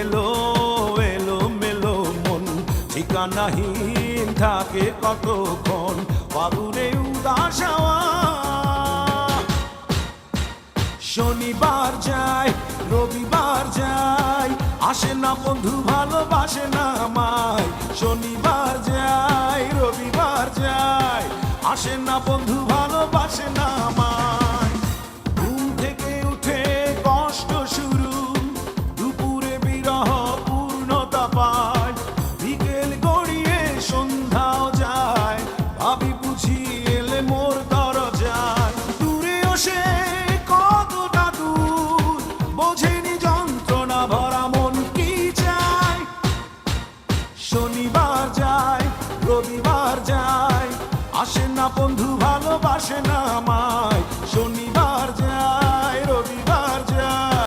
এলো এলো মেলো মন। ঠিকানাহীন থাকে কতক্ষণ? বাবুরে উদাস শনিবার যাই রবিবার যাই আসে না বন্ধু, ভালোবাসে না আমায়। শনিবার যায়, রবিবার যাই আসে না বন্ধু দূরেও সে কতটা বোঝেনি যন্ত্রণা ভরা মন কি শনিবার যায়, রবিবার না বন্ধু, ভালোবাসে না মা।